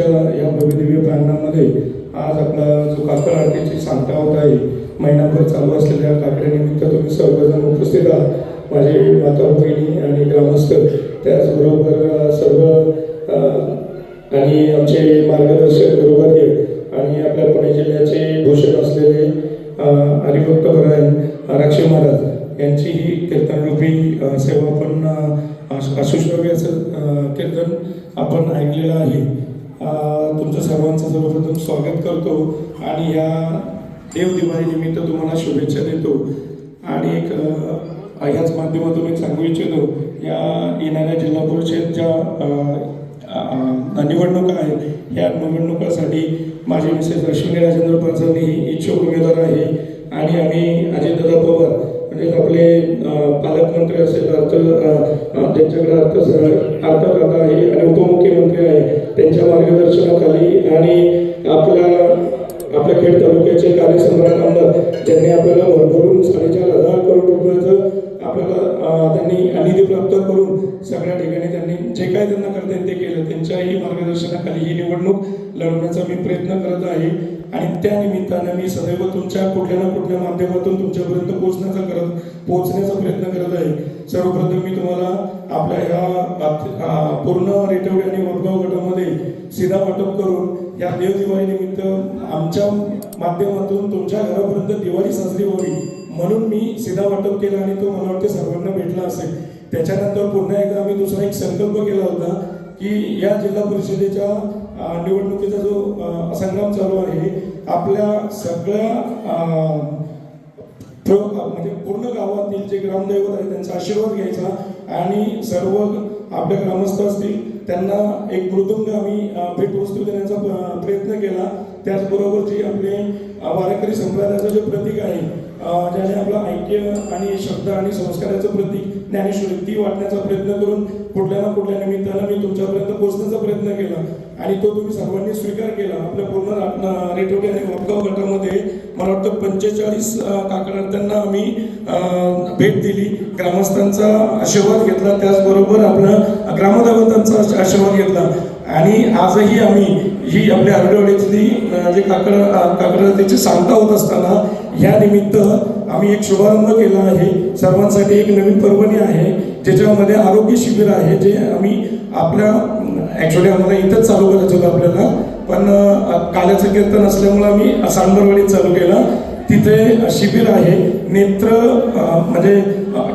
आजच्या या भव्यदिव्य प्रांगणामध्ये आज आपला जो काकड आरतीची सांगता होत आहे महिनाभर चालू असलेल्या काकड्यानिमित्त तुम्ही सर्वजण उपस्थित आहात. माझे माता भगिनी आणि ग्रामस्थ त्याचबरोबर सर्व आणि आमचे मार्गदर्शक गुरुवर्य आणि आपल्या पुणे जिल्ह्याचे भूषण असलेले अ, हरिभक्त परायण महाराज यांची ही कीर्तनरूपी सेवा आपण अ, असं कीर्तन आपण ऐकलेलं आहे. तुमचं सर्वांचं सर्वप्रथम स्वागत करतो आणि या देव दिवाळीनिमित्त तुम्हाला शुभेच्छा देतो. आणि एक ह्याच माध्यमातून एक सांगू इच्छितो. या येणाऱ्या जिल्हा परिषदच्या निवडणुका आहेत या निवडणुकासाठी माझे मिसेस अश्विनी राजेंद्र पाचरणी इच्छुक उमेदवार आहे. आणि आम्ही अजितदादा पवार म्हणजे आपले पालकमंत्री असेल अर्थ ज्यांच्याकडे अर्थ अर्थ आहे आणि उपमुख्यमंत्री आहे. त्यांच्या मार्गदर्शनाखाली आणि आपल्या आपल्या खेड तालुक्याचे कार्यसम्राट आमदार ज्यांनी आपल्याला भरभरून साडेचार हजार करोड रुपयाचं आपल्याला त्यांनी निधी प्राप्त करून सगळ्या ठिकाणी त्यांनी जे काय त्यांना करता येईल ते केलं. त्यांच्याही मार्गदर्शनाखाली ही निवडणूक लढवण्याचा मी प्रयत्न करत आहे. त्या निमित्तानं मी सदैव तुमच्या कुठल्या ना कुठल्या माध्यमातून तुमच्यापर्यंत पोहोचण्याचा करत पोहोचण्याचा प्रयत्न करत आहे. सर्वप्रथम मी तुम्हाला आपल्या ह्या पूर्ण रेटवडी आणि वडगाव गटामध्ये सीधा वाटप करून या देव दिवाळी निमित्त आमच्या माध्यमातून तुमच्या घरापर्यंत दिवाळी साजरी व्हावी म्हणून मी सीधा वाटप केला आणि तो मला वाटते सर्वांना भेटला असेल. त्याच्यानंतर पुन्हा एकदा आम्ही दुसरा एक संकल्प केला होता की या जिल्हा परिषदेच्या निवडणुकीचा जो संग्राम चालू आहे आपल्या सगळ्या म्हणजे पूर्ण गावातील जे ग्रामदैवत आहे त्यांचा आशीर्वाद घ्यायचा. आणि सर्व आपल्या ग्रामस्थ असतील त्यांना एक मृदुंग आम्ही भेटवस्तू देण्याचा प्रयत्न केला. त्याचबरोबर जे आपले वारकरी संप्रदायाचं जे प्रतीक आहे ज्याने आपलं ऐक्य आणि शब्द आणि संस्काराचं प्रतीक ज्ञानेश्वरी ती वाटण्याचा प्रयत्न करून कुठल्या ना कुठल्या निमित्तानं मी तुमच्यापर्यंत पोहोचण्याचा प्रयत्न केला. आणि तो तुम्ही सर्वांनी स्वीकार केला. आपल्या पूर्ण रा- रेटोटी आणि वापगाव गटामध्ये मला वाटतं पंचेचाळीस काकडार्थ्यांना आम्ही भेट दिली. ग्रामस्थांचा आशीर्वाद घेतला. त्याचबरोबर आपलं ग्रामदेवतांचा आशीर्वाद घेतला. आणि आजही आम्ही ही आपल्या आरडेवाडीतली जे काकड काकड त्याची सांगता होत असताना या निमित्त आम्ही एक शुभारंभ केला आहे. सर्वांसाठी एक नवीन पर्वणी आहे. ज्याच्यामध्ये आरोग्य शिबिर आहे जे आम्ही आपल्या ॲक्च्युली आम्हाला इथंच चालू करायचं होतं आपल्याला. पण काल्याचं कीर्तन असल्यामुळं आम्ही सांबरवाडीत चालू केलं. तिथे शिबिर आहे. नेत्र म्हणजे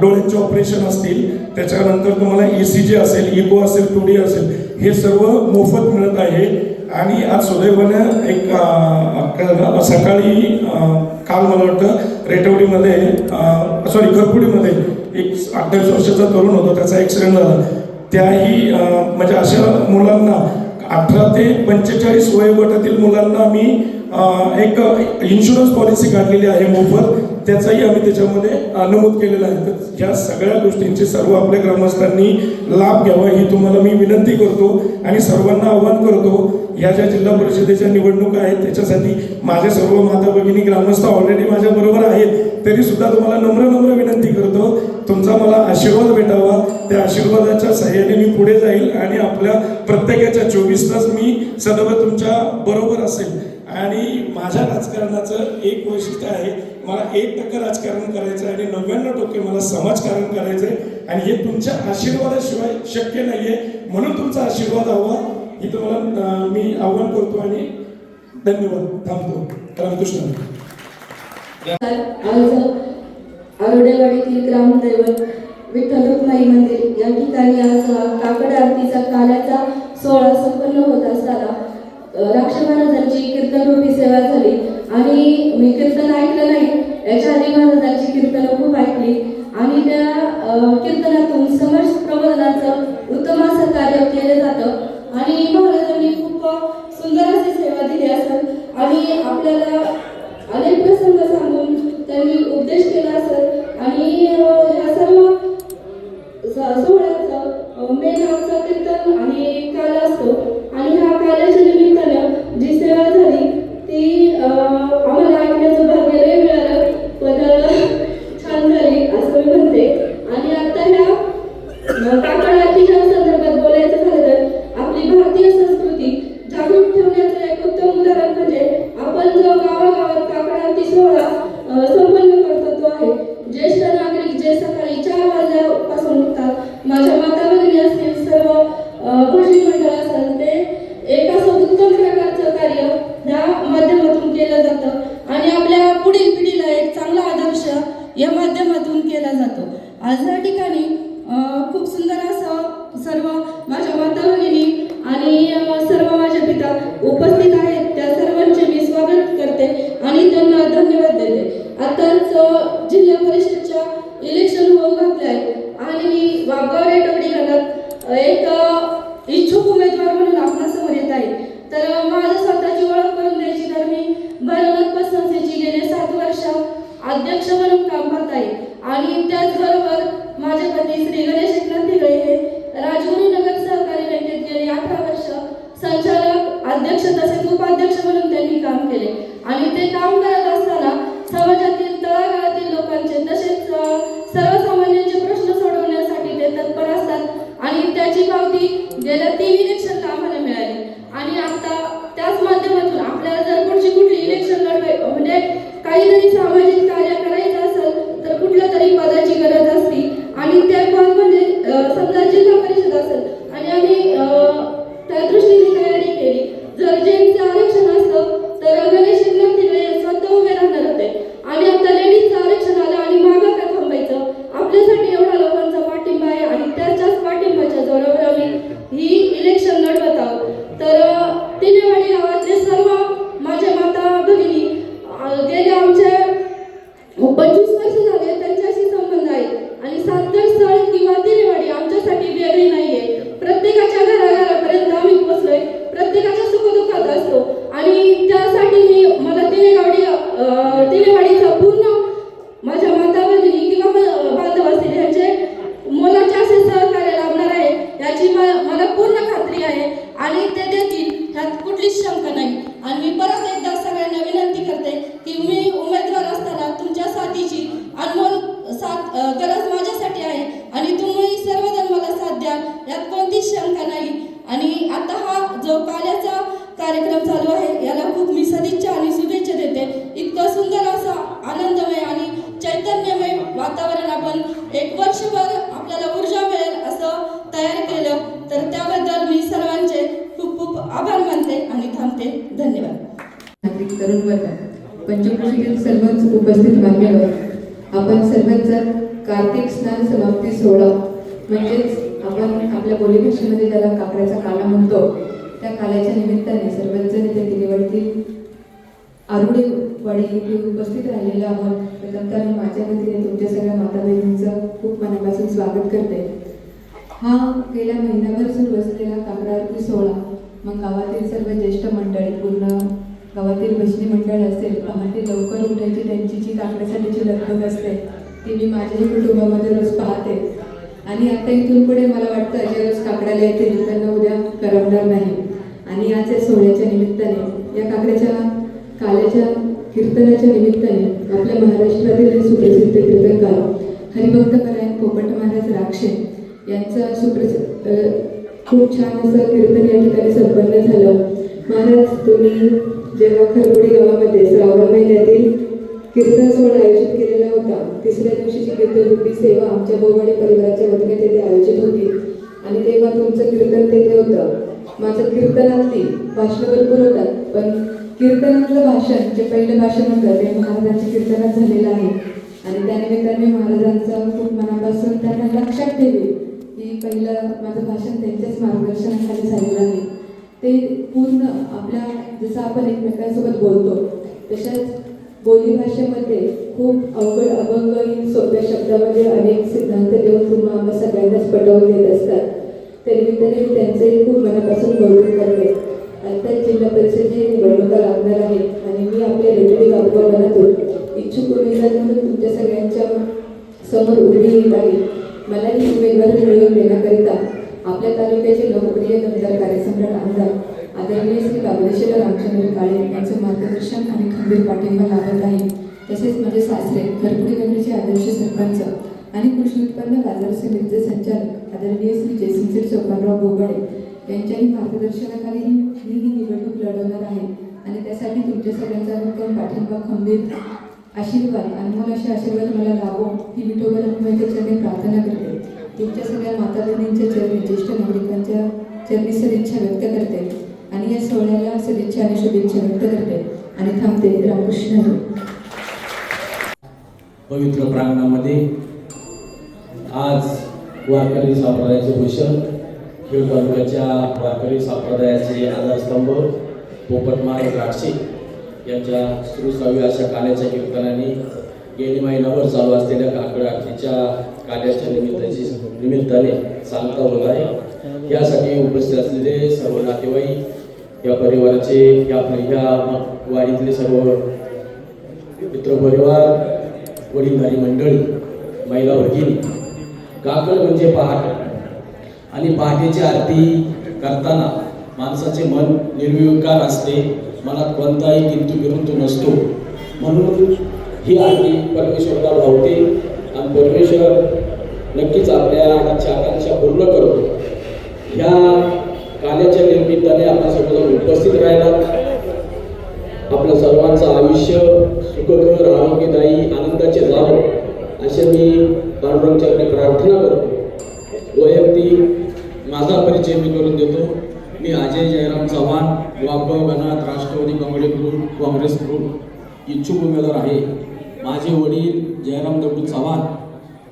डोळ्यांचे ऑपरेशन असतील. त्याच्यानंतर तुम्हाला ई सी जी असेल इगो असेल टू डी असेल हे सर्व मोफत मिळत आहे. आणि आज सुदैवानं एक सकाळी काल मला वाटतं रेटवडीमध्ये सॉरी घरपुडीमध्ये एक अठ्ठावीस वर्षाचा तरुण होता त्याचा ॲक्सिडेंट झाला त्याही म्हणजे अशा मुलांना अठरा ते पंचेचाळीस वयोगटातील मुलांना मी एक इन्शुरन्स पॉलिसी काढलेली आहे मोफत. त्याचाही आम्ही त्याच्यामध्ये नमूद केलेला आहे. तर या सगळ्या गोष्टींची सर्व आपल्या ग्रामस्थांनी लाभ घ्यावा ही तुम्हाला मी विनंती करतो आणि सर्वांना आव्हान करतो. ह्या ज्या जिल्हा परिषदेच्या निवडणुका आहेत त्याच्यासाठी माझे सर्व माता भगिनी ग्रामस्थ ऑलरेडी माझ्या बरोबर आहेत तरी सुद्धा तुम्हाला नम्र नम्र विनंती करतो. तुमचा मला आशीर्वाद भेटावा. त्या आशीर्वादाच्या सहाय्याने मी पुढे जाईल आणि आपल्या प्रत्येकाच्या चोवीस तास मी सदैव तुमच्या बरोबर असेल. आणि माझ्या राजकारणाचं एक वैशिष्ट्य आहे मला एक टक्के राजकारण करायचं आहे आणि नव्याण्णव टक्के मला समाजकारण करायचं आहे आणि हे तुमच्या आशीर्वादाशिवाय शक्य नाही आहे म्हणून तुमचा आशीर्वाद हवा. ही तुम्हाला मी आव्हान करतो आणि धन्यवाद थांबतो. रामकृष्ण. आरोडेवाडीतील ग्रामदैवत विठ्ठल रुक्माई मंदिर या ठिकाणी आज काकड आरतीचा काल्याचा सोहळा संपन्न होत असताना राक्ष महाराजांची कीर्तनरूपी सेवा झाली. आणि मी कीर्तन ऐकलं नाही याच्या आधी महाराजांची कीर्तन खूप ऐकली. आणि त्या कीर्तनातून समाज प्रबोधनाचं एक इच्छुक उमेदवार म्हणून आपणासमोर येत आहे. तर माझं स्वतःची ओळख करून द्यायची तर मी भैरवनाथ पसंतीची गेले सात वर्ष अध्यक्ष म्हणून काम पाहत आहे आणि त्याचबरोबर माझे पती श्री गणेश एकनाथ ढिगळे हे राजगुरू नगर सहकारी बँकेत गेले अठरा वर्ष संचालक अध्यक्ष तसेच उपाध्यक्ष म्हणून त्यांनी काम केले आणि ते काम करत असताना समाजातील तळागाळातील लोकांचे तसेच अ, सर्वसामान्यांचे प्रश्न सोडवण्यासाठी ते तत्पर असतात आणि त्याची पावती गेल्या तीन इलेक्शनला आम्हाला मिळाली आणि आता त्याच माध्यमातून आपल्याला जर पुढची कुठली इलेक्शन लढवाय म्हणजे काहीतरी सामाजिक कार्य करायचं असेल तर कुठल्या तरी पदाची गरज असते आणि ते पद म्हणजे अ, समजा जिल्हा परिषद असेल आणि आम्ही अ, त्या दृष्टीने तयारी केली जर जेंट्सचं आरक्षण असतं तर गणेश एकनाथ तिकडे स्वतः उभे राहणार होते आणि आता लेडीजचं आरक्षण आलं आणि मागं का थांबायचं आपल्यासाठी एवढा लोकांचा पाठिंबा आहे आणि त्याच्याच पाठिंबाच्या जोरावर आम्ही ही इलेक्शन लढवत आहोत तर अ, तिनेवाडी गावातले सर्व माझ्या माता भगिनी अ, गेले आमचे पंचवीस वर्ष झाले त्यांच्याशी संबंध आहे आणि सातगड स्थळ किंवा तिरेवाडी आमच्यासाठी वेगळी नाहीये प्रत्येकाच्या घराघरापर्यंत आम्ही पोहोचलोय प्रत्येकाच्या सुखदुःखात असतो आणि त्यासाठी मी मला तिनेगावडी अ, तिनेवाडीचा पूर्ण माझ्या माता भगिनी किंवा म- बांधव असतील यांचे मोलाचे असे सहकार्य लाभणार आहे याची म- मला पूर्ण खात्री आहे आणि ते देतील ह्यात कुठलीच शंका नाही आणि मी परत एकदा सगळ्यांना विनंती करते की मी उमेदवार असताना तुमच्या साथीची अनमोल साथ अ, गरज माझ्यासाठी आहे. आणि तुम्ही सर्वजण मला साथ द्याल यात कोणतीच शंका नाही. आणि आता हा जो पाल्याचा कार्यक्रम चालू आहे याला खूप मी सदिच्छा आणि शुभेच्छा देते. इतकं सुंदर असा आनंदमय आणि चैतन्यमय वातावरण आपण एक वर्षभर आपल्याला ऊर्जा मिळेल असं तयार केलं. तर त्याबद्दल मी सर्वांचे खूप खूप आभार मानते आणि थांबते. धन्यवाद. नागरिक तरुण वर्ग पंचक्रोशीतील सर्वच उपस्थित मान्यवर आपण सर्वच कार्तिक स्नान समाप्ती सोहळा म्हणजेच आपण आपल्या बोलीभाषेमध्ये त्याला काकड्याचा काला म्हणतो. त्या काल्याच्या निमित्ताने सर्वजण त्या इथे दिलीवरती आरुडे वाडी उपस्थित राहिलेलो आहोत. प्रथमतः मी माझ्या वतीने तुमच्या सगळ्या माता बहिणींचं खूप मनापासून स्वागत करते. हा गेल्या महिनाभर सुरू असलेला काकडा आरती सोहळा मग गावातील सर्व ज्येष्ठ मंडळी पूर्ण गावातील भजनी मंडळ असेल पहाटे लवकर उठायची त्यांची जी काकड्यासाठीची लगबग असते ती मी माझ्याही कुटुंबामध्ये रोज पाहते. आणि आता इथून पुढे मला वाटतं जे रोज काकड्याला येतील त्यांना उद्या करमणार नाही. आणि आज या सोहळ्याच्या निमित्ताने या काकड्याच्या काल्याच्या कीर्तनाच्या निमित्ताने आपल्या महाराष्ट्रातील सुप्रसिद्ध कीर्तनकार हरिभक्त परायण पोपट महाराज राक्षे यांचं सुप्रसिद्ध खूप छान असं कीर्तन या ठिकाणी संपन्न झालं. महाराज तुम्ही जेव्हा खरबुडी गावामध्ये श्रावण महिन्यातील कीर्तन सोहळा आयोजित केलेला होता तिसऱ्या दिवशीची कीर्तनरूपी सेवा आमच्या बोवाडी परिवाराच्या वतीने तेथे आयोजित होती. आणि तेव्हा तुमचं कीर्तन तेथे होतं. माझं कीर्तनातली भाषण भरपूर होतात पण कीर्तनातलं भाषण जे पहिलं भाषण होतं ते महाराजांच्या कीर्तनात झालेलं आहे. आणि त्यानिमित्ताने मी महाराजांचं खूप मनापासून त्यांना लक्षात ठेवले की पहिलं माझं भाषण त्यांच्याच मार्गदर्शनाखाली झालेलं आहे. ते पूर्ण आपल्या जसं आपण एकमेकांसोबत बोलतो तशाच बोलीभाषेमध्ये खूप अवघड अभंगहीन सोप्या शब्दामध्ये अनेक सिद्धांत देऊन तुम्हाला सगळ्यांनाच पटवून देत असतात. त्यानिमित्ताने मी त्यांचंही खूप मनापासून उत्पन्न बाजार समितीचे संचालक आदरणीय श्री जयसिंगचे चौकानराव बोगडे यांच्याही मार्गदर्शनाखाली ही मी ही निवडणूक लढवणार आहे. आणि त्यासाठी तुमच्या सगळ्यांचा उत्तम पाठिंबा खंबीर आशीर्वाद अनमोल असे आशीर्वाद मला लाभो ही विठोबा रखुमाईच्या चरणी प्रार्थना करते. तुमच्या सगळ्या माता बहिणींच्या चरणी ज्येष्ठ नागरिकांच्या चरणी सदिच्छा व्यक्त करते आणि या सोहळ्याला सदिच्छा आणि शुभेच्छा व्यक्त करते आणि थांबते. रामकृष्ण पवित्र प्रांगणामध्ये आज वारकरी संप्रदायाचे भूषण खेळ तालुक्याच्या वारकरी संप्रदायाचे आधारस्तंभ पोपट महाराज यांच्या सुरुसावी अशा काल्याच्या कीर्तनाने गेली महिनाभर चालू असलेल्या काकड आरतीच्या कार्याच्या निमित्ताची निमित्ताने सांगता होत आहे. यासाठी उपस्थित असलेले सर्व नातेवाईक या परिवाराचे या या वाडीतले सर्व मित्रपरिवार वडीलधारी मंडळी महिला भगिनी काकड म्हणजे पहाट. आणि पहाटेची आरती करताना माणसाचे मन निर्विकार असते. मनात कोणताही किंतू विरुद्ध नसतो. म्हणून ही आरती परमेश्वराला भावते आणि परमेश्वर नक्कीच आपल्या इच्छा आकांक्षा पूर्ण करतो ह्या कार्याच्या निर्मित्ताने आपण सर्वजण उपस्थित राहिला आपलं सर्वांचं आयुष्य सुखकर आरोग्यदायी आनंदाचे जावं. असे मी पांडुरंगच्याकडे प्रार्थना करतो. वैयक्तिक माझा परिचय मी करून देतो. मी अजय जयराम चव्हाण वापगाव गणात राष्ट्रवादी काँग्रेस ग्रुप काँग्रेस ग्रुप इच्छुक उमेदवार आहे. माझे वडील जयराम दगडू चव्हाण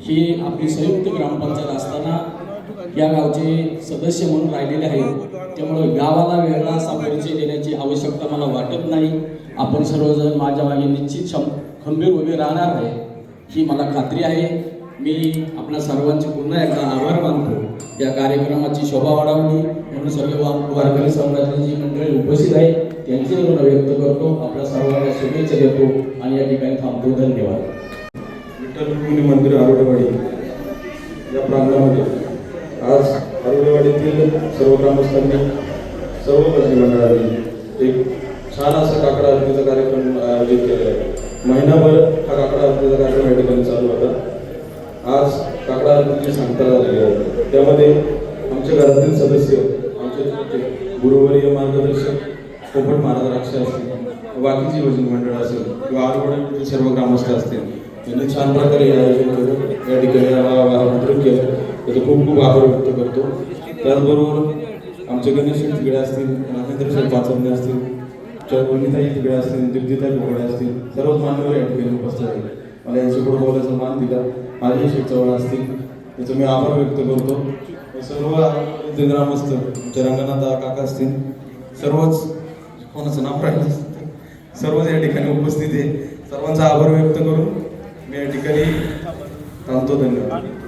हे आपली संयुक्त ग्रामपंचायत असताना या गावचे सदस्य म्हणून राहिलेले आहेत. त्यामुळे गावाला वेगळा असा परिचय देण्याची आवश्यकता मला वाटत नाही. आपण सर्वजण माझ्या मागे निश्चित क्षम खंबीर उभे राहणार आहे ही मला खात्री आहे. मी आपल्या सर्वांचे पुन्हा एकदा आभार मानतो. या कार्यक्रमाची शोभा वाढवली. म्हणून सर्व वारकरी समाजाची जी मंडळी उपस्थित आहे त्यांचे ऋण व्यक्त करतो. आपल्या सर्वांना शुभेच्छा देतो. आणि या ठिकाणी थांबतो. धन्यवाद. विठ्ठल रुक्मिणी मंदिर आरोडेवाडी या प्रांगणामध्ये. आज आरोडेवाडीतील सर्व ग्रामस्थांनी सर्व भजनी एक छान असा काकडा आरतीचा कार्यक्रम आयोजित केलेला आहे. महिनाभर हा काकडा आरतीचा कार्यक्रम आज काकडा आरतीची सांगता झालेली आहे. त्यामध्ये आमच्या घरातील सदस्य आमचे चुलते, गुरुवर्य मार्गदर्शक पोपट महाराज राक्ष असतील बाकीची भजन मंडळ असेल किंवा आरोग्यातील सर्व ग्रामस्थ असतील त्यांनी छान प्रकारे हे आयोजन करून या ठिकाणी आमंत्रण केलं. त्याचं खूप खूप आभार व्यक्त करतो. त्याचबरोबर आमचे गणेश तिकडे असतील राजेंद्र शेठ पाचवणे असतील चळवणीताई तिकडे असतील दिग्जिताई भोगडे असतील सर्वच मान्यवर या ठिकाणी उपस्थित आहेत. मला यांच्याकडे बोलायचा मान दिला माझे शेठ असतील. त्याचं मी आभार व्यक्त करतो. सर्व इथे असतं आमच्या रंगनाथ काका असतील. सर्वच कोणाचं नाव राहिलं सर्वच या ठिकाणी उपस्थित आहे. सर्वांचा आभार व्यक्त करून मी या ठिकाणी थांबतो. धन्यवाद.